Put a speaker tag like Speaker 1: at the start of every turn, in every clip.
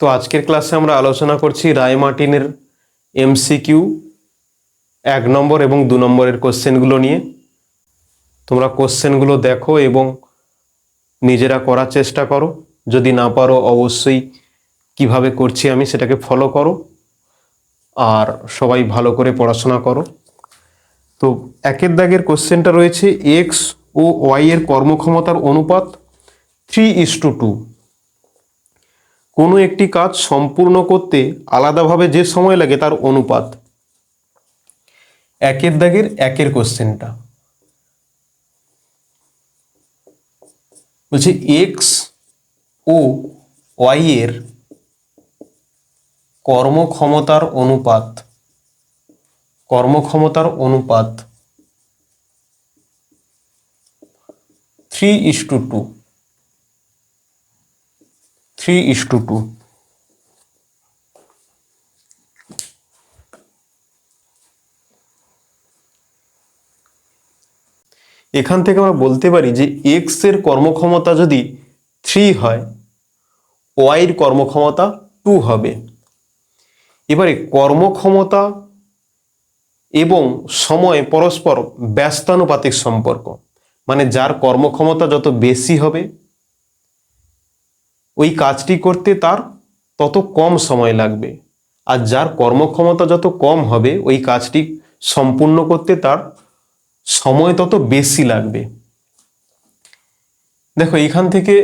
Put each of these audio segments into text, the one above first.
Speaker 1: তো আজকের ক্লাসে আমরা আলোচনা করছি রায় মার্টিনের এমসিকিউ এক নম্বর এবং দু নম্বরের কোশ্চেনগুলো নিয়ে। তোমরা কোশ্চেনগুলো দেখো এবং নিজেরা করার চেষ্টা করো। যদি না পারো, অবশ্যই কীভাবে করছি আমি সেটাকে ফলো করো আর সবাই ভালো করে পড়াশোনা করো। তো একের দাগের কোশ্চেনটা রয়েছে এক্স ও ওয়াই এর কর্মক্ষমতার অনুপাত থ্রি ইস টু টু কোনো একটি কাজ সম্পূর্ণ করতে আলাদাভাবে যে সময় লাগে তার অনুপাত। একের দাগের একের কোশ্চেনটা। বলছে এক্স ও ওয়াই এর কর্মক্ষমতার অনুপাত কর্মক্ষমতার অনুপাত three is to two three is to two এখান থেকে আমরা বলতে পারি যে এক্সের কর্মক্ষমতা যদি থ্রি হয় ওয়াইয়ের কর্মক্ষমতা টু হবে। এবারে কর্মক্ষমতা এবং সময় পরস্পর ব্যস্তানুপাতিক সম্পর্ক মানে যার কর্মক্ষমতা যত বেশি হবে ওই কাজটি করতে তার তত কম সময় লাগবে। আর যার কর্মক্ষমতা যত কম হবে, ওই কাজটি সম্পূর্ণ করতে তার সময় তত বেশি লাগবে। দেখো, এখান থেকে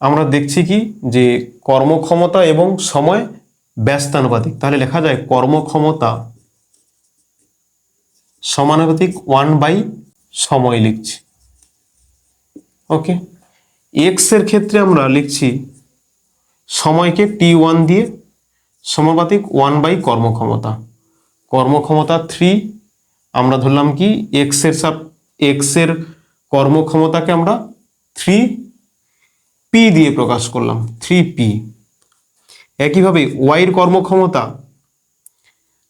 Speaker 1: আমরা দেখছি কি? যে কর্মক্ষমতা এবং সময় ব্যস্তানুপাতিক। তাহলে লেখা যায় কর্মক্ষমতা সমানুপাতিক ওয়ান বাই সময় লিখছি। ওকে এক্সের ক্ষেত্রে আমরা লিখছি সময়কে টি ওয়ান দিয়ে সমানুপাতিক ওয়ান বাই কর্মক্ষমতা। কর্মক্ষমতা থ্রি আমরা ধরলাম কি এক্সের সাপ এক্সের কর্মক্ষমতাকে আমরা থ্রি পি দিয়ে প্রকাশ করলাম থ্রি পি একইভাবে ওয়াইয়ের কর্মক্ষমতা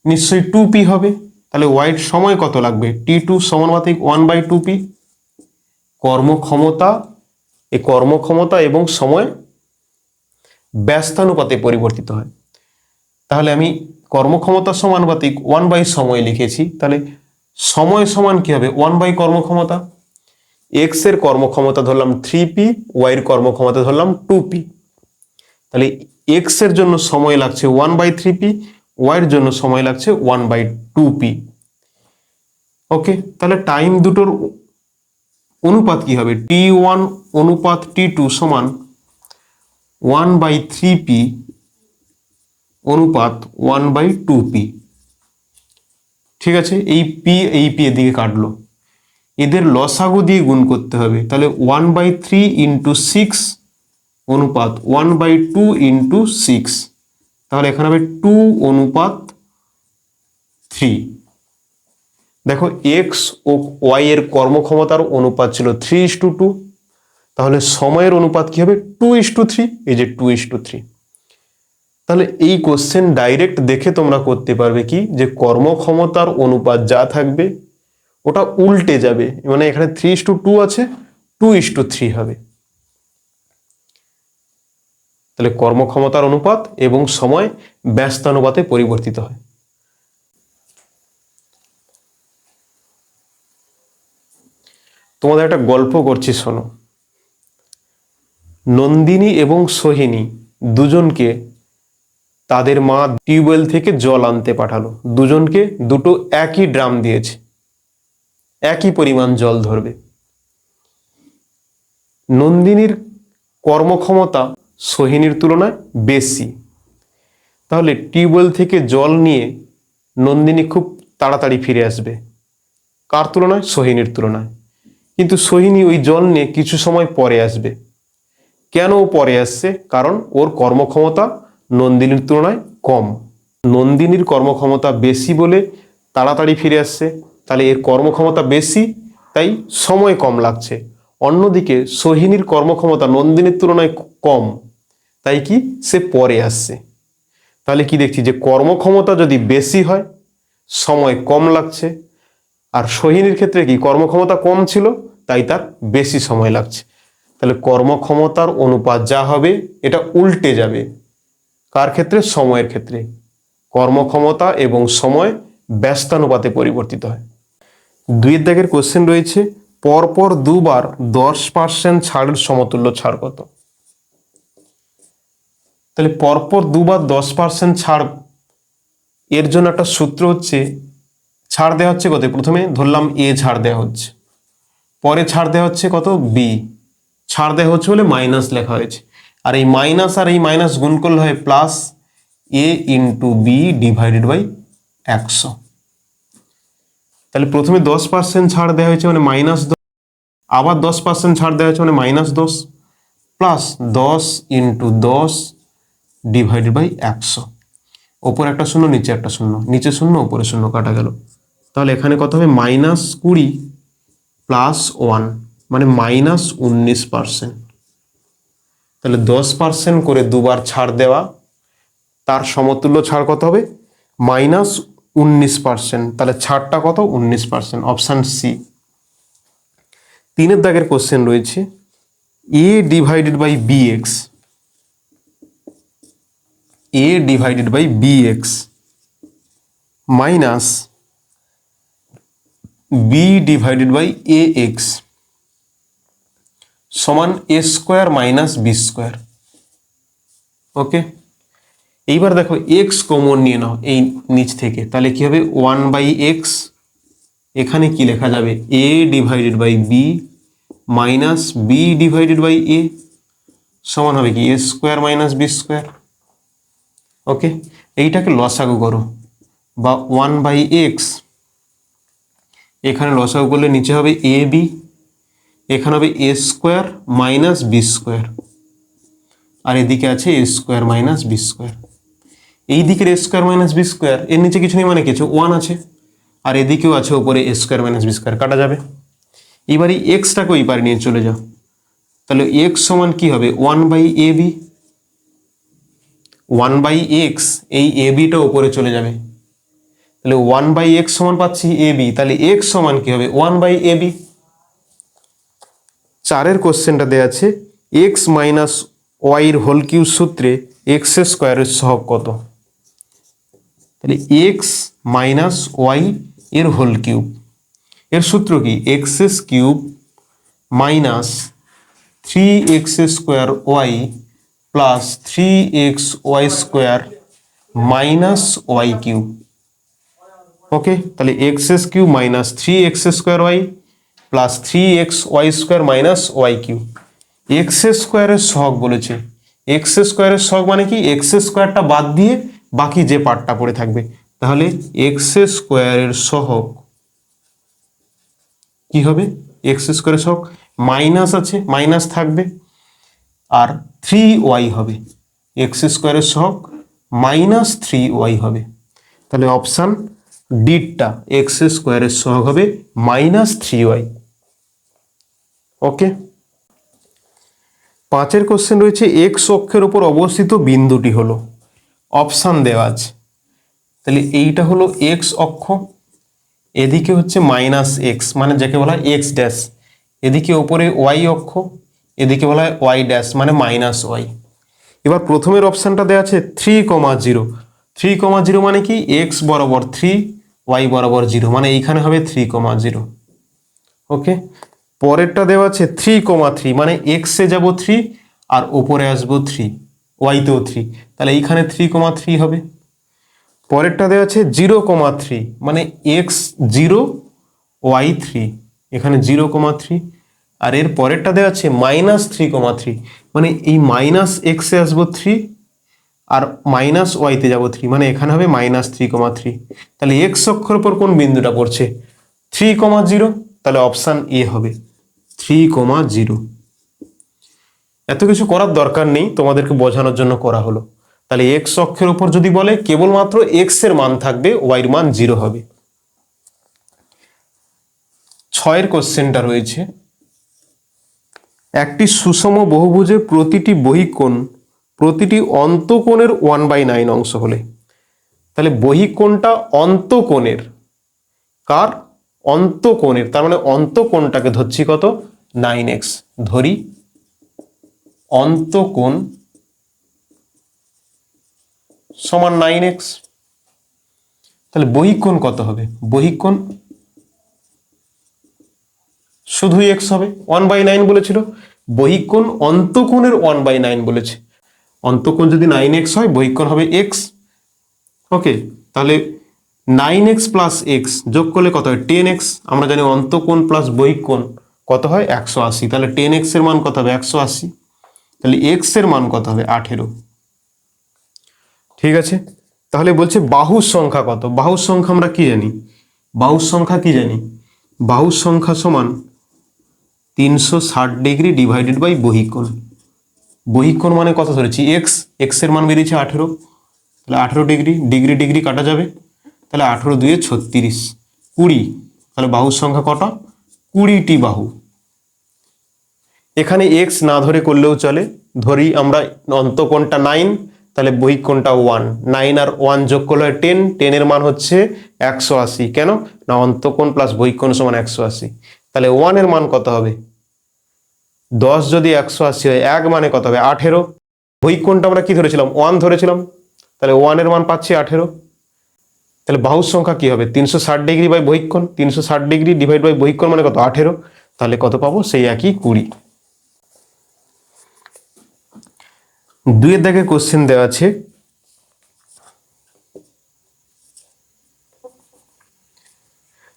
Speaker 1: নিশ্চয়ই টু পি হবে, তাহলে ওয়াইয়ের সময় কত লাগবে? টি টু সমানুপাতিক ওয়ান বাই টু পি কর্মক্ষমতা, এই কর্মক্ষমতা এবং সময় ব্যস্তানুপাতে পরিবর্তিত হয়। তাহলে আমি কর্মক্ষমতা সমানুপাতিক ওয়ান বাই সময় লিখেছি, তাহলে সময় সমান কি হবে? ওয়ান বাই কর্মক্ষমতা? এক্সের কর্মক্ষমতা ধরলাম থ্রি পি ওয়াই এর কর্মক্ষমতা ধরলাম টু পি তাহলে এক্সের জন্য সময় লাগছে one by three P Y এর জন্য সময় লাগছে one by two P okay তাহলে টাইম দুটোর অনুপাত কি হবে? টি ওয়ান অনুপাত টি টু সমান ওয়ান বাই থ্রি পি অনুপাত ওয়ান বাই টু পি ঠিক আছে? এই পি এই পি এদিকে কাটলো। এদের লসাগু দিয়ে গুণ করতে হবে। তাহলে one by three into six অনুপাত one by two into six তাহলে এখানে হবে টু অনুপাত থ্রি দেখো এক্স ও ওয়াই এর কর্মক্ষমতার অনুপাত ছিল থ্রি ইস টু টু তাহলে সময়ের অনুপাত কি হবে? টু ইস টু থ্রি এই যে টু ইস টু থ্রি তাহলে এই কোশ্চেন ডাইরেক্ট দেখে তোমরা করতে পারবে কি? যে কর্মক্ষমতার অনুপাত যা থাকবে, ওটা উল্টে যাবে। মানে এখানে থ্রি ইস টু টু আছে টু ইস টু থ্রি হবে। তাহলে কর্মক্ষমতার অনুপাত এবং সময় ব্যস্তানুপাতে পরিবর্তিত হয়। তোমাদের একটা গল্প করছি, শোনো। নন্দিনী এবং সোহিনী দুজনকে তাদের মা টিউবওয়েল থেকে জল আনতে পাঠালো। দুজনকে দুটো একই ড্রাম দিয়েছে। একই পরিমাণ জল ধরবে। নন্দিনীর কর্মক্ষমতা সোহিনীর তুলনায় বেশি। তাহলে টিউবওয়েল থেকে জল নিয়ে নন্দিনী খুব তাড়াতাড়ি ফিরে আসবে। কার তুলনায়? সোহিনীর তুলনায়। কিন্তু সোহিনী ওই জল নিয়ে কিছু সময় পরে আসবে। কেন পরে আসছে? কারণ ওর কর্মক্ষমতা নন্দিনীর তুলনায় কম। নন্দিনীর কর্মক্ষমতা বেশি বলে তাড়াতাড়ি ফিরে আসছে। তাহলে এর কর্মক্ষমতা বেশি, তাই সময় কম লাগছে। অন্যদিকে সোহিনীর কর্মক্ষমতা নন্দিনীর তুলনায় কম, তাই কি সে পরে আসছে। তাহলে কি দেখছি যে কর্মক্ষমতা যদি বেশি হয়, সময় কম লাগছে। আর সোহিনীর ক্ষেত্রে কি কর্মক্ষমতা কম ছিল, তাই তার বেশি সময় লাগছে। তাহলে কর্মক্ষমতার অনুপাত যা হবে, এটা উল্টে যাবে। কার ক্ষেত্রে? সময়ের ক্ষেত্রে। কর্মক্ষমতা এবং সময় ব্যস্তানুপাতে পরিবর্তিত হয়। দুইয়ের দাগের কোশ্চেন রয়েছে, পরপর দুবার দশ পার্সেন্ট ছাড়ের সমতুল্য ছাড় কত? তাহলে পরপর দুবার দশ পার্সেন্ট ছাড়, এর জন্য একটা সূত্র হচ্ছে, ছাড় দেওয়া হচ্ছে কত? প্রথমে ধরলাম এ ছাড় দেওয়া হচ্ছে। পরে ছাড় দেওয়া হচ্ছে কত? বি। ছাড় দেওয়া হচ্ছে বলে মাইনাস লেখা হয়েছে। আর এই মাইনাস আর এই মাইনাস গুণ করলে হয় plus A into B divided by একশো। তাহলে প্রথমে দশ পার্সেন্ট ছাড় দেওয়া হয়েছে মানে মাইনাস দশ, আবার দশ পার্সেন্ট ছাড় দেওয়া হয়েছে মানে মাইনাস দশ প্লাস দশ ইন্টু দশ ডিভাইডেড বাই একশো। ওপরে একটা শূন্য, নিচে একটা শূন্য, নিচে শূন্য, ওপরে শূন্য কাটা গেল। তাহলে এখানে কত হবে? মাইনাস কুড়ি প্লাস ওয়ান মানে মাইনাস উনিশ পার্সেন্ট তাহলে দশ পার্সেন্ট করে দুবার ছাড় দেওয়া, তার সমতুল্য ছাড় কত হবে? মাইনাস উনিশ পার্সেন্ট তাহলে ছাড়টা কত? উনিশ পার্সেন্ট অপশান সি। তিনের দাগের কোশ্চেন রয়েছে, A divided by B X A divided by B X minus B divided by A X সমান A square minus B square. Okay? এইবার দেখো এক্স কমন নিয়ে নাও এই নিচ থেকে। তাহলে কি হবে? ওয়ান বাই এক্স এখানে কি লেখা যাবে? A divided by B minus B divided by A সমান হবে কি? A square minus B square. Okay? এইটাকে লসাগু করো। বা ওয়ান বাই এক্স এখানে লসাগু করলে নিচে হবে এ বি এখানে হবে A square minus B square আর এদিকে আছে A square minus B square এই দিকের A square minus B square এর নিচে কিছু নেই মানে কিছু ওয়ান আছে। আর এদিকেও আছে ওপরে A square minus B square কাটা যাবে। এবার এক্সটাকে ওই পারে নিয়ে চলে যাও। তাহলে এক্স সমান কি হবে? One by A B one by X এই এ বিটা উপরে চলে যাবে। তাহলে ওয়ান বাই এক্স সমান পাচ্ছি এ বি তাহলে এক্স সমান কি হবে? ওয়ান বাই এ বি চারের কোশ্চেনটা দেওয়া আছে এক্স মাইনাস ওয়াইয়ের হোল কিউ সূত্রে এক্স স্কোয়ারের সহগ কত? তাহলে এক্স মাইনাস ওয়াই এর হোল কিউব এর সূত্র কি? X S cube minus three X square Y plus three X Y square minus Y cube okay তাহলে X S cube minus three X square Y plus three X Y square minus Y cube X স্কোয়ারের সহগ বলেছে। X স্কোয়ারের সহগ মানে কি? X স্কোয়ারটা বাদ দিয়ে বাকি যে পার্টটা পড়ে থাকবে। তাহলে এক্স স্কোয়ারের সহগ কি হবে? এক্স স্কোয়ারের সহগ মাইনাস আছে মাইনাস থাকবে। আর থ্রি ওয়াই হবে। এক্স স্কোয়ারের সহগ মাইনাস থ্রি ওয়াই হবে। তাহলে অপশান ডিটটা এক্স স্কোয়ারের সহগ হবে মাইনাস থ্রি ওয়াই ওকে পাঁচের কোশ্চেন রয়েছে এক্স অক্ষের উপর অবস্থিত বিন্দুটি হলো অপশান দেওয়া আছে। তাহলে এইটা হলো এক্স অক্ষ, এদিকে হচ্ছে মাইনাস এক্স মানে যাকে বলা হয় এক্স ড্যাশ এদিকে ওপরে ওয়াই অক্ষ, এদিকে বলা হয় ওয়াই ড্যাশ মানে মাইনাস ওয়াই এবার প্রথমের অপশানটা দেওয়া আছে three comma zero three comma zero মানে কি? এক্স বরাবর থ্রি ওয়াই বরাবর জিরো মানে এইখানে হবে থ্রি কমা জিরো ওকে পরেরটা দেওয়া আছে থ্রি কমা থ্রি মানে এক্সে যাব থ্রি আর ওপরে আসব থ্রি ওয়াইতেও থ্রি তাহলে এইখানে থ্রি কমা থ্রি হবে। পরেরটা দেওয়া আছে জিরো কমা থ্রি মানে এক্স জিরো ওয়াই থ্রি এখানে জিরো কমা থ্রি আর এর পরেরটা দেওয়া আছে মাইনাস থ্রি কমা থ্রি মানে এই মাইনাস এক্সে আসব থ্রি আর মাইনাস ওয়াইতে যাব থ্রি মানে এখানে হবে মাইনাস থ্রি কমা থ্রি তাহলে এক্স অক্ষর উপর কোন বিন্দুটা পড়ছে? থ্রি কমা জিরো তাহলে অপশান এ হবে। থ্রি কমা জিরো এত কিছু করার দরকার নেই, তোমাদেরকে বোঝানোর জন্য করা হলো। তাহলে এক্স অক্ষের উপর যদি বলে, কেবলমাত্র এক্সের মান থাকবে ওয়াইয়ের মান জিরো হবে। ছয়ের কোশ্চেনটা রয়েছে। একটি সুষম বহুভুজে প্রতিটি বহিকোণ, প্রতিটি অন্তকোণের ওয়ান বাই নাইন অংশ হলে। তাহলে বহিকোণটা অন্তকোণের। কার? অন্তকোণের, তার মানে অন্তকোণটাকে ধরছি কত? Nine X. ধরি অন্তকোণ সমান নাইন এক্স। তাহলে বহিকোণ কত হবে? বহিকোণ শুধুই এক্স হবে। ওয়ান বাই নাইন বলেছিল। বহিকোণ অন্তকোণের ওয়ান বাই নাইন বলেছে। অন্তকোণ যদি নাইন এক্স হয়, বহিকোণ হবে এক্স। ওকে, তাহলে নাইন এক্স প্লাস এক্স যোগ করলে কত হয়? Ten X. আমরা জানি অন্তকোণ প্লাস বহিকোণ কত হয়? একশো আশি। তাহলে টেন এক্সের মান কত হবে? একশো আশি। তাহলে এক্সের মান কত হবে? আঠেরো। ঠিক আছে? তাহলে বলছে বাহুর সংখ্যা কত? বাহুর সংখ্যা আমরা কি জানি? বাহুর সংখ্যা কি জানি? বাহুর সংখ্যা সমান তিনশো ষাট ডিগ্রি ডিভাইডেড বাই বহিকোণ। বহিকোণ মানে কত ধরেছি? এক্স। এক্সের মান বেরিয়েছে আঠেরো। তাহলে আঠেরো ডিগ্রি ডিগ্রি ডিগ্রি কাটা যাবে। তাহলে আঠেরো দুয়ে ছত্রিশ। কুড়ি, তাহলে বাহুর সংখ্যা কটা কুড়িটি বাহু। এখানে এক্স না ধরে করলেও চলে। ধরি আমরা অন্তকোণটা নাইন তাহলে বহিকোণটা ওয়ান নাইন আর ওয়ান যোগ করলে হয় টেন টেনের মান হচ্ছে একশো আশি। কেন? না, অন্তকোণ প্লাস বহিকোণ সমান একশো আশি। তাহলে ওয়ানের মান কত হবে? দশ যদি একশো আশি হয়, এক মানে কত হবে? আঠেরো। বহিকোণটা আমরা কি ধরেছিলাম? ওয়ান ধরেছিলাম। তাহলে ওয়ানের মান পাচ্ছি আঠেরো। তাহলে বাহুর সংখ্যা কি হবে? তিনশো ষাট ডিগ্রি বাই বহিকোণ। তিনশো ষাট ডিগ্রি ডিভাইড বাই বহিকোণ মানে কত? আঠেরো। তাহলে কত পাবো? সেই একই কুড়ি। দুইয়ের দাগে কোশ্চেন দেওয়া আছে।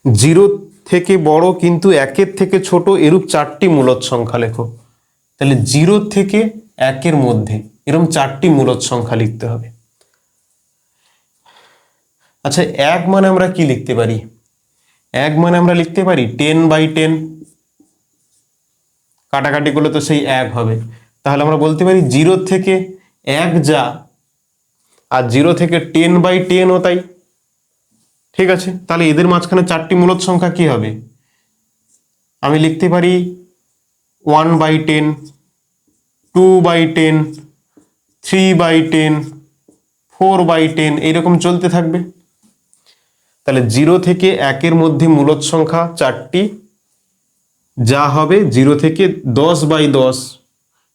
Speaker 1: জিরো থেকে বড় কিন্তু একের থেকে ছোট এরূপ চারটি মূলদ সংখ্যা লেখো। তাহলে জিরো থেকে একের মধ্যে এরকম চারটি মূলদ সংখ্যা লিখতে হবে। আচ্ছা এক মানে আমরা কি লিখতে পারি? এক মানে আমরা লিখতে পারি টেন বাই টেন কাটাকাটি করলে তো সেই এক হবে। তাহলে আমরা বলতে পারি জিরো থেকে এক যা, আর জিরো থেকে টেন বাই টেনও তাই। ঠিক আছে? তাহলে এদের মাঝখানে চারটি মূলদ সংখ্যা কি হবে? আমি লিখতে পারি one by ten, two by ten, three by ten, four by ten, এইরকম চলতে থাকবে। তাহলে জিরো থেকে একের মধ্যে মূলত সংখ্যা চারটি। যা হবে জিরো থেকে দশ বাই দশ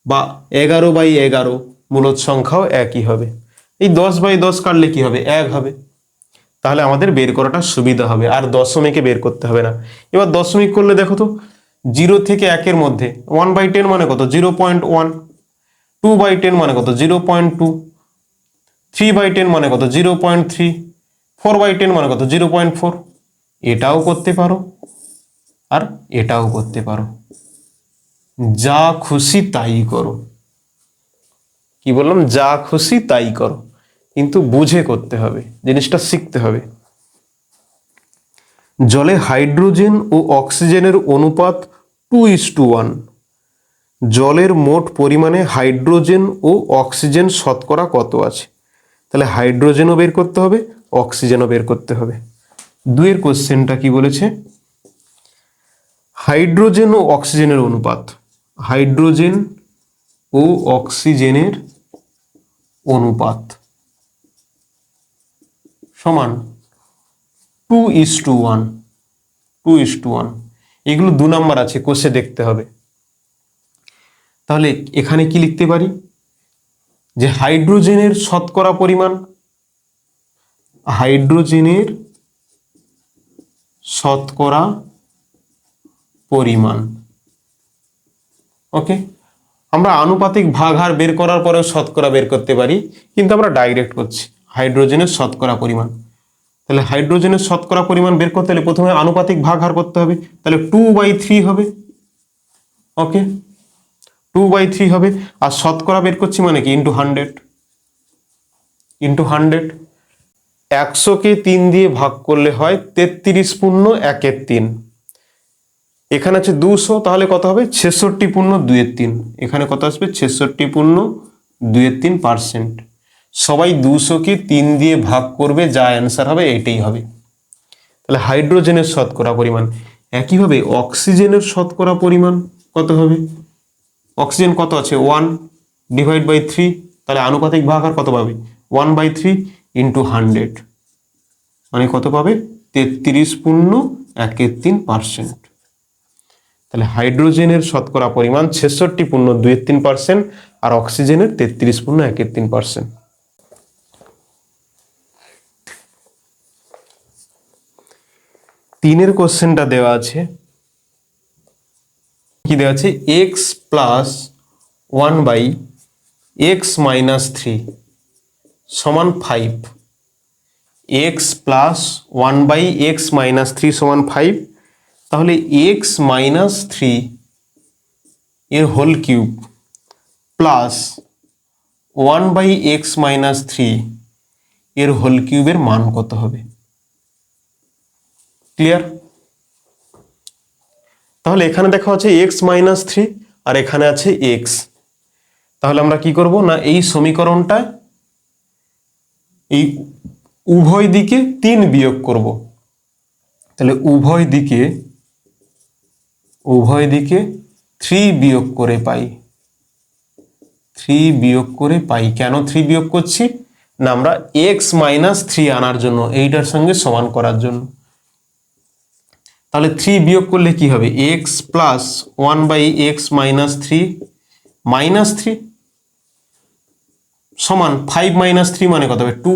Speaker 1: বা এগারো বাই এগারো মূলত সংখ্যাও একই হবে। এই দশ বাই দশ কাটলে কি হবে? এক হবে। তাহলে আমাদের বের করাটা সুবিধা হবে, আর দশমিকে বের করতে হবে না। এবার দশমিক করলে দেখো তো, জিরো থেকে একের মধ্যে ওয়ান বাই টেন মানে কত? Zero point one two by ten মানে কত? Zero point two three by ten মানে কত? Zero point three four by ten মানে কত? Zero point four. এটাও করতে পারো আর এটাও করতে পারো। যা খুশি তাই করো। কি বললাম? যা খুশি তাই করো। কিন্তু বুঝে করতে হবে, জিনিসটা শিখতে হবে। জলে হাইড্রোজেন ও অক্সিজেনের অনুপাত টু ইস টু ওয়ান। জলের মোট পরিমাণে হাইড্রোজেন ও অক্সিজেন শতকরা কত আছে? তাহলে হাইড্রোজেনও বের করতে হবে অক্সিজেনও বের করতে হবে। দুয়ের কোশ্চেনটা কি বলেছে? হাইড্রোজেন ও অক্সিজেনের অনুপাত। হাইড্রোজেন ও অক্সিজেনের অনুপাত। সমান two is to one, two is to one. এগুলো দু নাম্বার আছে, কোষে দেখতে হবে। তাহলে এখানে কি লিখতে পারি? যে হাইড্রোজেনের শতকরা পরিমাণ হাইড্রোজেনের শতকরা পরিমাণ। ওকে আমরা আনুপাতিক ভাগ হার বের করার পরেও শতকরা বের করতে পারি, কিন্তু আমরা ডাইরেক্ট করছি হাইড্রোজেনের শতকরা পরিমাণ। তাহলে হাইড্রোজেনের শতকরা পরিমাণ বের করতে হলে প্রথমে আনুপাতিক ভাগ হার করতে হবে, তাহলে টু বাই থ্রি হবে। ওকে টু বাই থ্রি হবে, আর শতকরা বের করছি মানে কি? ইন্টু হান্ড্রেড ইন্টু হান্ড্রেড একশোকে তিন দিয়ে ভাগ করলে হয় তেত্রিশ পূর্ণ একের তিন। এখানে আছে দুশো, তাহলে কত হবে? ছেষট্টি পূর্ণ দুয়ের তিন। এখানে কত আসবে? ছেষট্টি পূর্ণ দুয়ের তিন পার্সেন্ট। সবাই দুশোকে তিন দিয়ে ভাগ করবে, যা অ্যান্সার হবে এটাই হবে। তাহলে হাইড্রোজেনের শতকরা পরিমাণ। একইভাবে অক্সিজেনের শতকরা পরিমাণ কত হবে? অক্সিজেন কত আছে? ওয়ান ডিভাইড বাই থ্রি, তাহলে আনুপাতিক ভাগ আর কত পাবে? One by three into hundred মানে কত পাবে? তেত্রিশ পূর্ণ একের তিন পার্সেন্ট তাহলে হাইড্রোজেনের শতকরা পরিমাণ ছেষট্টি পূর্ণ দুয়ের তিন পার্সেন্ট আর অক্সিজেনের তেত্রিশ পূর্ণ একের তিন পার্সেন্ট তিনের কোশ্চেনটা দেওয়া আছে। কি দেওয়া আছে? X plus one by X minus three সমান five X plus one by X minus three সমান ফাইভ তাহলে এক্স মাইনাস থ্রি এর whole cube plus one by X minus three এর হোল কিউবের মান কত হবে? ক্লিয়ার তাহলে এখানে দেখা হচ্ছে এক্স মাইনাস থ্রি আর এখানে আছে এক্স তাহলে আমরা কি করব? না, এই সমীকরণটা এই উভয় দিকে তিন বিয়োগ করব। তাহলে উভয় দিকে উভয় দিকে থ্রি বিয়োগ করে পাই। থ্রি বিয়োগ করে পাই। কেন থ্রি বিয়োগ করছি? না, আমরা এক্স মাইনাস থ্রি আনার জন্য, এইটার সঙ্গে সমান করার জন্য। তাহলে থ্রি বিয়োগ করলে কি হবে? X plus one by X minus three minus three সমান ফাইভ মাইনাস থ্রি মানে কত হবে? টু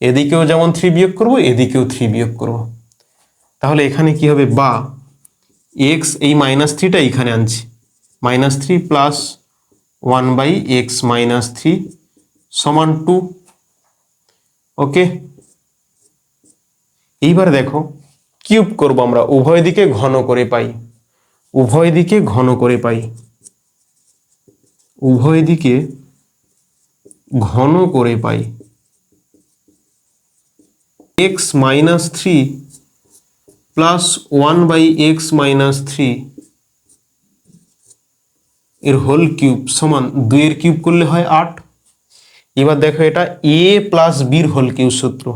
Speaker 1: এদিকেও যেমন থ্রি বিয়োগ করব, এদিকেও থ্রি বিয়োগ করব। তাহলে এখানে কি হবে? বা এক্স এই মাইনাস থ্রিটা এইখানে আনছি। Minus three plus one by X minus three সমান টু ওকে এইবার দেখো কিউব করব আমরা, উভয় দিকে ঘন করে পাই। উভয় দিকে ঘন করে পাই। উভয় দিকে ঘন করে পাই। X minus three plus one by X minus three এর হোল কিউব সমান দুইয়ের কিউব করলে হয় আট। এবার দেখো এটা এ প্লাস বির হোল কিউব সূত্র।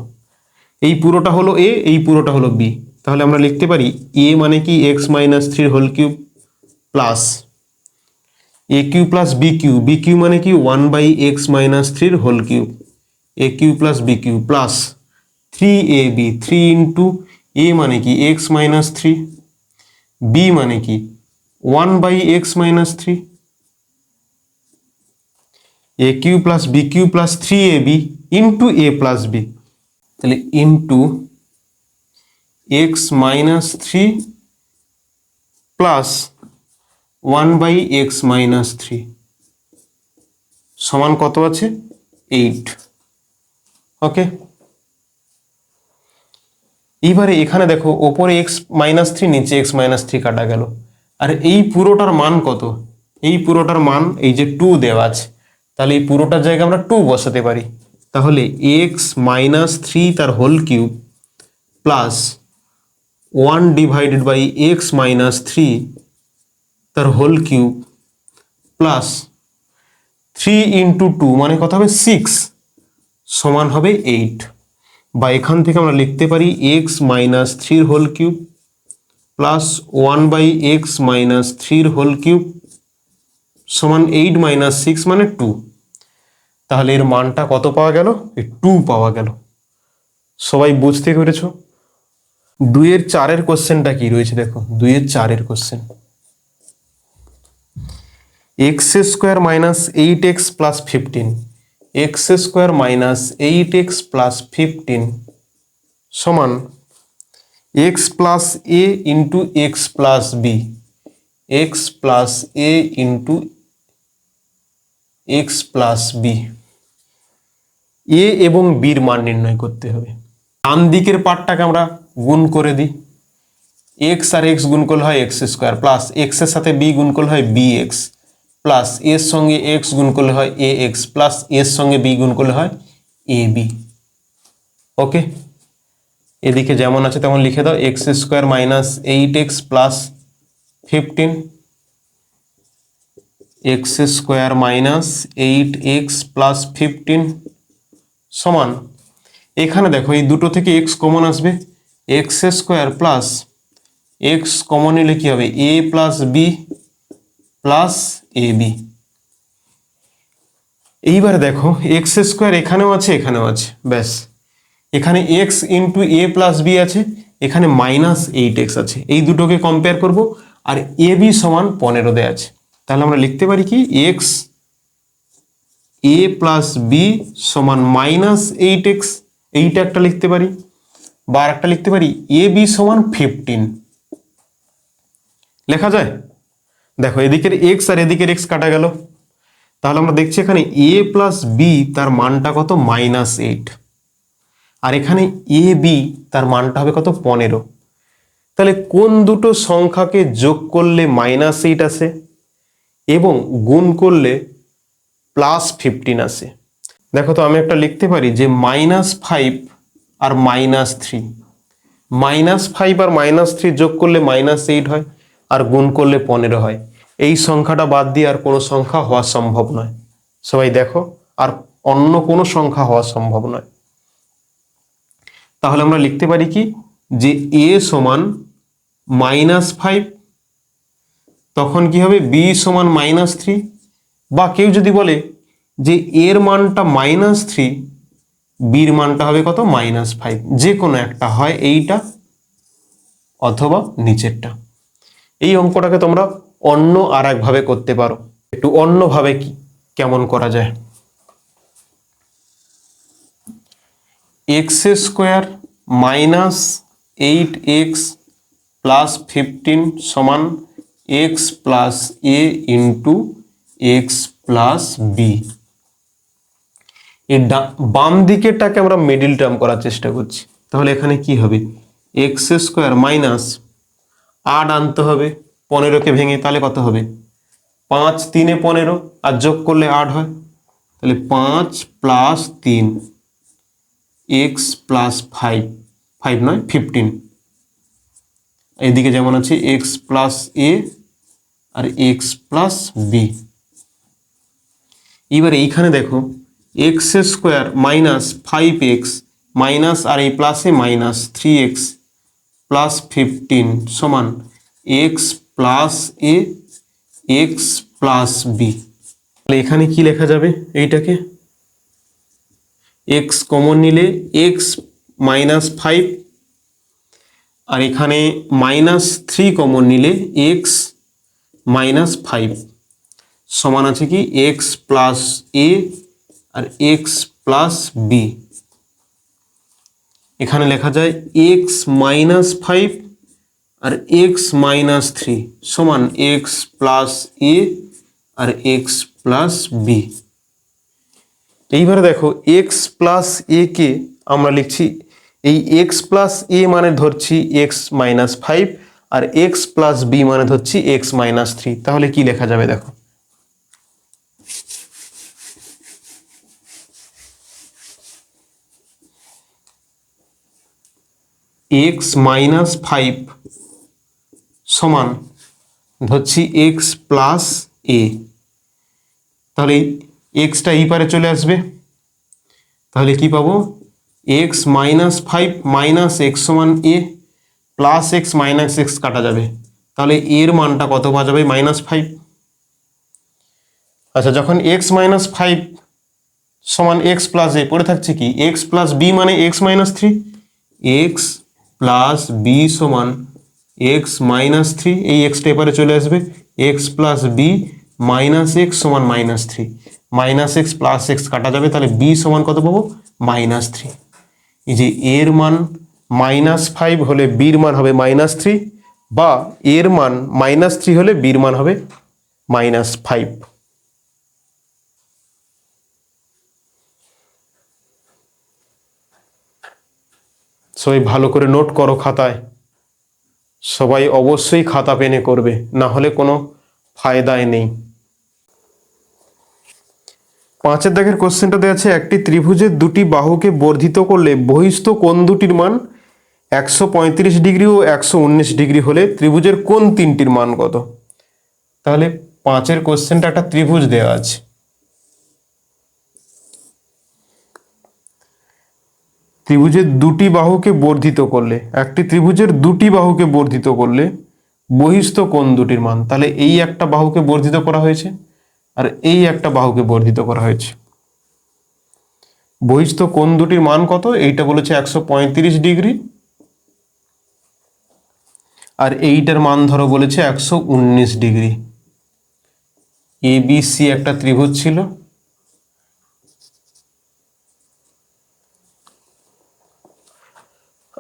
Speaker 1: এই পুরোটা হলো এ এই পুরোটা হলো বি তাহলে আমরা লিখতে পারি এ মানে কি? এক্স মাইনাস থ্রির whole cube plus A cube plus B cube B cube মানে কি? ওয়ান বাই এক্স মাইনাস থ্রির whole cube A cube plus B cube plus three A B three into A মানে কি? এক্স মাইনাস থ্রি বি মানে কি? One by X minus three A cube plus B cube plus three A B into A plus B তাহলে into X minus three plus one by X minus three. সমান কত আছে? Eight. Okay? এইবারে এখানে দেখো, ওপরে এক্স মাইনাস থ্রি, নিচে x minus three কাটা গেল। আর এই পুরোটার মান কত? এই পুরোটার মান এই যে টু দেওয়া আছে, তাহলে এই পুরোটার জায়গায় আমরা টু বসাতে পারি। তাহলে এক্স মাইনাস থ্রি তার whole cube plus one divided by X minus three তার whole cube plus three into two মানে কত হবে? সিক্স সমান হবে এইট বা এখান থেকে আমরা লিখতে পারি এক্স মাইনাস থ্রির whole cube plus one by X minus থ্রির হোল কিউব সমান এইট মাইনাস সিক্স মানে টু তাহলে এর মানটা কত পাওয়া গেল? এই টু পাওয়া গেল। সবাই বুঝতে পেরেছ? দুইয়ের চারের কোশ্চেনটা কি রয়েছে দেখো? দুইয়ের চারের question X square minus eight X plus fifteen X square minus eight X plus fifteen সমান X plus A into X plus B X plus A into X plus B A এবং বির মান নির্ণয় করতে হবে। ডান দিকের পার্টটাকে আমরা গুণ করে দিই। এক্স আর এক্স গুণ হয় এক্স স্কোয়ার প্লাস এক্সের সাথে বি গুণ হয় বি এক্স প্লাস এর সঙ্গে এক্স গুণ করলে হয় এ এক্স প্লাস এর সঙ্গে বি গুণ করলে হয় এ বি ওকে এদিকে যেমন আছে তেমন লিখে দাও X square minus eight X plus fifteen X square minus eight X plus fifteen সমান। এখানে দেখো, এই দুটো থেকে এক্স কমন আসবে। X square plus X common নিলে কি হবে A plus B plus A B এইবার দেখো এক্স স্কোয়ার এখানেও আছে এখানেও আছে, ব্যাস। এখানে X into A plus B আছে, এখানে মাইনাস এইট এক্স আছে। এই দুটোকে কম্পেয়ার করব, আর এ বি সমান পনেরো দেওয়া আছে। তাহলে আমরা লিখতে পারি কি এক্স এ প্লাস বি সমান মাইনাস এইট এক্স এইটা একটা লিখতে পারি। বা একটা লিখতে পারি এ বি সমান ফিফটিন লেখা যায়? দেখো, এদিকের এক্স আর এদিকের এক্স কাটা গেল। তাহলে আমরা দেখছি এখানে এ প্লাস বি তার মানটা কত? মাইনাস এইট আর এখানে এ বি তার মানটা হবে কত? পনেরো। তাহলে কোন দুটো সংখ্যাকে যোগ করলে মাইনাস এইট আসে এবং গুণ করলে প্লাস ফিফটিন আসে? দেখো তো, আমি একটা লিখতে পারি যে মাইনাস ফাইভ আর মাইনাস থ্রি মাইনাস ফাইভ আর মাইনাস থ্রি যোগ করলে মাইনাস এইট হয়। আর গুণ করলে পনেরো হয়। এই সংখ্যাটা বাদ দিয়ে আর কোনো সংখ্যা হওয়া সম্ভব নয়। সবাই দেখো, আর অন্য কোনো সংখ্যা হওয়া সম্ভব নয়। তাহলে আমরা লিখতে পারি কি? যে এ সমান মাইনাস ফাইভ, তখন কি হবে? বি সমান মাইনাস থ্রি। বা কেউ যদি বলে যে এর মানটা মাইনাস থ্রি, বির মানটা হবে কত? Minus five. যে কোনো একটা হয় এইটা অথবা নিচেরটা। এই অঙ্কটাকে তোমরা অন্য আর একভাবে করতে পারো। একটু অন্যভাবে কি, কেমন করা যায়? X square minus eight X plus fifteen সমান X plus A into X plus B. এর বাম দিকেরটাকে আমরা মিডিল টার্ম করার চেষ্টা করছি। তাহলে এখানে কি হবে? এক্স স্কোয়ার মাইনাস আট আনতে হবে, পনেরোকে ভেঙে, তাহলে কত হবে? পাঁচ তিনে পনেরো, আর যোগ করলে আট হয়। তাহলে পাঁচ প্লাস তিন, এক্স প্লাস ফাইভ ফাইভ নয়, ফিফটিন। এদিকে যেমন আছে, এক্স প্লাস এ আর এক্স প্লাস বি। এবার এইখানে দেখো, X square minus five X, minus আর এই প্লাসে minus three X. Plus fifteen সমান X plus A X plus B তাহলে এখানে কি লেখা যাবে এইটাকে? এক্স কমন নিলে এক্স মাইনাস ফাইভ আর এখানে মাইনাস থ্রি কমন নিলে এক্স মাইনাস ফাইভ সমান আছে কি? এক্স প্লাস এ আর এক্স প্লাস বি এখানে লেখা যায় এক্স মাইনাস ফাইভ আর এক্স মাইনাস থ্রি সমান এক্স প্লাস এ আর এক্স প্লাস বি এইবারে দেখো এক্স প্লাস এ কে আমরা লিখছি, এই এক্স প্লাস এ মানে ধরছি এক্স মাইনাস ফাইভ আর এক্স প্লাস বি মানে ধরছি এক্স মাইনাস থ্রি তাহলে কি লেখা যাবে দেখো? এক্স মাইনাস ফাইভ সমান ধরছি এক্স প্লাস এ তাহলে এক্সটা এই চলে আসবে। তাহলে কি পাবো? X minus five minus X সমান A plus X minus X কাটা যাবে। তাহলে এর মানটা কত পাওয়া যাবে? মাইনাস ফাইভ আচ্ছা যখন এক্স মাইনাস ফাইভ সমান এক্স প্লাস এ পড়ে থাকছে কি? এক্স প্লাস বি মানে x minus three x plus b সমান এক্স মাইনাস থ্রি এই এক্সটা এপারে চলে আসবে। X plus b minus x সমান minus three minus x plus x কাটা যাবে, তাহলে বি সমান কত পাবো? মাইনাস থ্রি এই যে এর মান মাইনাস ফাইভ হলে বির মান হবে মাইনাস থ্রি বা এর মান মাইনাস থ্রি হলে বির মান হবে মাইনাস ফাইভ সবাই ভালো করে নোট করো খাতায়। সবাই অবশ্যই খাতা পেনে করবে, না হলে কোনো ফায়দায় নেই। পাঁচের দাগের কোশ্চেনটা দেওয়া আছে, একটি ত্রিভুজের দুটি বাহুকে বর্ধিত করলে বহিস্থ কোন দুটির মান একশো পঁয়ত্রিশ ডিগ্রি ও একশো উনিশ ডিগ্রি হলে ত্রিভুজের কোন তিনটির মান কত? তাহলে পাঁচের কোশ্চেনটা একটা ত্রিভুজ দেওয়া আছে। ত্রিভুজের দুটি বাহুকে বর্ধিত করলে, একটি ত্রিভুজের দুটি বাহুকে বর্ধিত করলে বহিস্থ কোণ দুটির মান, তাহলে এই একটা বাহুকে বর্ধিত করা হয়েছে আর এই একটা বাহুকে বর্ধিত করা হয়েছে। বহিস্থ কোণ দুটির মান কত? এইটা বলেছে একশো পঁয়ত্রিশ ডিগ্রি। আর এইটার মান ধরো বলেছে একশো উনিশ ডিগ্রি। এ বি সি একটা ত্রিভুজ ছিল।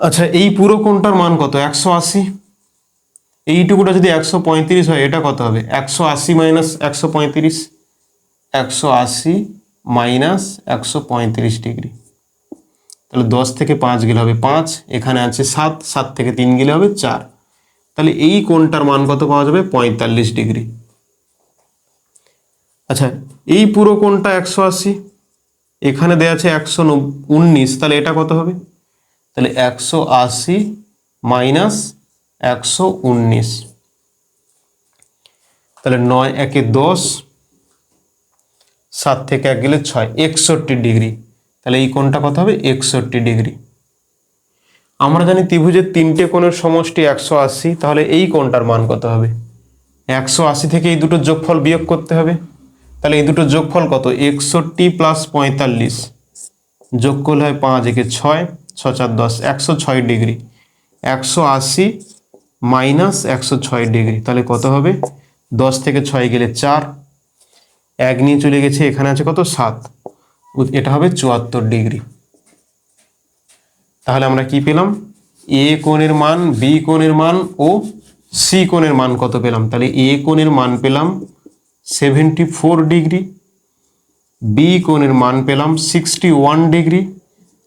Speaker 1: আচ্ছা এই পুরো কোণটার মান কত? একশো আশি? এইটুকুটা যদি একশো পঁয়ত্রিশ হয়, এটা কত হবে? একশো আশি মাইনাস একশো পঁয়ত্রিশ, একশো আশি মাইনাস একশো পঁয়ত্রিশ ডিগ্রি তাহলে দশ থেকে পাঁচ গেলে হবে পাঁচ, এখানে আছে সাত সাত থেকে তিন গেলে হবে চার। তাহলে এই কোণটার মান কত পাওয়া যাবে? পঁয়তাল্লিশ ডিগ্রি আচ্ছা এই পুরো কোণটা একশো আশি, এখানে দেওয়া আছে একশো উনিশ, তাহলে এটা কত হবে? তাহলে একশো আশি মাইনাস একশো উনিশ। তাহলে নয় একে দশ, সাত থেকে এক গেলে ছয়, একষট্টি ডিগ্রি। তাহলে এই কোণটা কত হবে? একষট্টি ডিগ্রি। আমরা জানি ত্রিভুজের তিনটে কোণের সমষ্টি একশো আশি, তাহলে এই কোণটার মান কত হবে? একশো আশি থেকে এই দুটো যোগফল বিয়োগ করতে হবে। তাহলে এই দুটো যোগফল কত? একষট্টি প্লাস পঁয়তাল্লিশ। যোগ করলে হয় পাঁচ একে ছয় ছ চার দশ, একশো ছয় ডিগ্রি। একশো আশি মাইনাস একশো ছয় ডিগ্রি। তাহলে কত হবে? দশ থেকে ছয় গেলে চার। এক নিয়ে চলে গেছে, এখানে আছে কত? সাত। এটা হবে চুয়াত্তর ডিগ্রি। তাহলে আমরা কি পেলাম? এ কোণের মান, বি কোণের মান ও সি কোণের মান কত পেলাম? তাহলে এ কোণের মান পেলাম সেভেন্টি ফোর ডিগ্রি, বি কোণের মান পেলাম সিক্সটি ওয়ান ডিগ্রি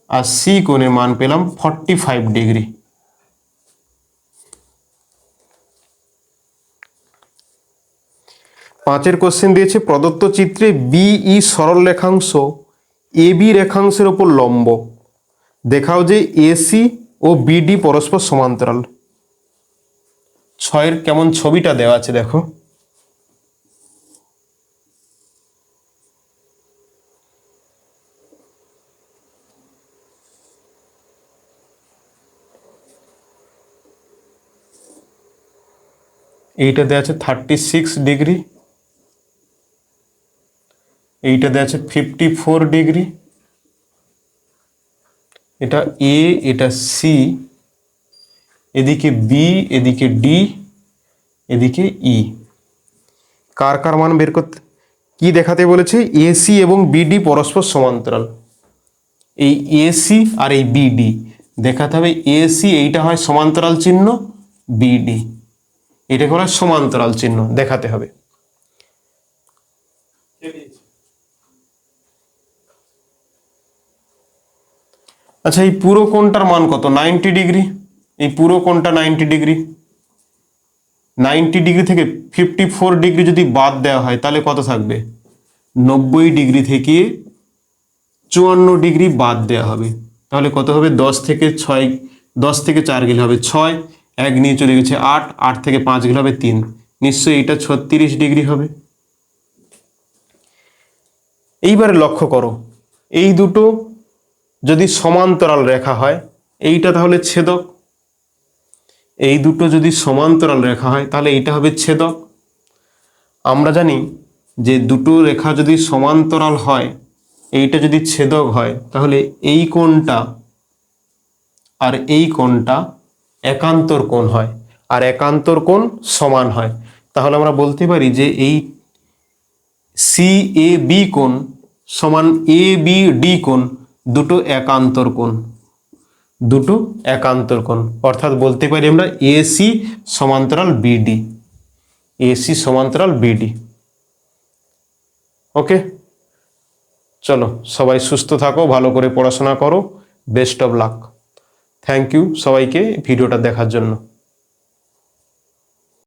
Speaker 1: আর সি কোণের মান পেলাম ফর্টি ফাইভ ডিগ্রি পাঁচের কোশ্চেন দিয়েছে, প্রদত্ত চিত্রে বিই সরল রেখাংশ এ বি রেখাংশের ওপর লম্ব। দেখাও যে এসি ও বিডি পরস্পর সমান্তরাল। ছয়ের কেমন ছবিটা দেওয়া আছে দেখো। এইটা দেওয়া আছে থার্টি সিক্স ডিগ্রি এইটা দেওয়া আছে ফিফটি ফোর ডিগ্রি এটা এ এটা সি এদিকে বি এদিকে ডি এদিকে ই কার কার মান বের করতে কি দেখাতে বলেছে? এসি এবং বিডি পরস্পর সমান্তরাল। এই এসি আর এই বিডি দেখাতে হবে এসি এইটা হয় সমান্তরাল চিহ্ন বিডি এটা করা সমান্তরাল চিহ্ন, দেখাতে হবে। আচ্ছা এই পুরো কোণটার মান কত? Ninety degree? এই পুরো কোণটা নাইনটি ডিগ্রি। নাইনটি ডিগ্রি থেকে ফিফটি ফোর ডিগ্রি যদি বাদ দেওয়া হয়, তাহলে কত থাকবে? নব্বই ডিগ্রি থেকে চুয়ান্ন ডিগ্রি বাদ দেওয়া হবে। তাহলে কত হবে? দশ থেকে ছয়, দশ থেকে চার গেলে হবে ছয়। এক নিয়ে চলে গেছে আট আট থেকে পাঁচ গেলে হবে তিন। নিশ্চয়ই এটা ছত্রিশ ডিগ্রি হবে। এইবারে লক্ষ্য করো, এই দুটো যদি সমান্তরাল রেখা হয়, এইটা তাহলে ছেদক। এই দুটো যদি সমান্তরাল রেখা হয়, তাহলে এইটা হবে ছেদক। আমরা জানি যে দুটো রেখা যদি সমান্তরাল হয়, এইটা যদি ছেদক হয়, তাহলে এই কোণটা আর এই কোণটা একান্তর কোণ হয়, আর একান্তর কোণ সমান হয়। তাহলে আমরা বলতে পারি যে এই সি এ বি কোণ সমান এ বি ডি কোণ দুটো একান্তর কোণ, দুটো একান্তর কোণ। অর্থাৎ বলতে পারি আমরা এসি সমান্তরাল বিডি এসি সমান্তরাল বিডি ওকে? চলো, সবাই সুস্থ থাকো, ভালো করে পড়াশোনা করো। Best of luck. Thank you সবাইকে ভিডিওটা দেখার জন্য।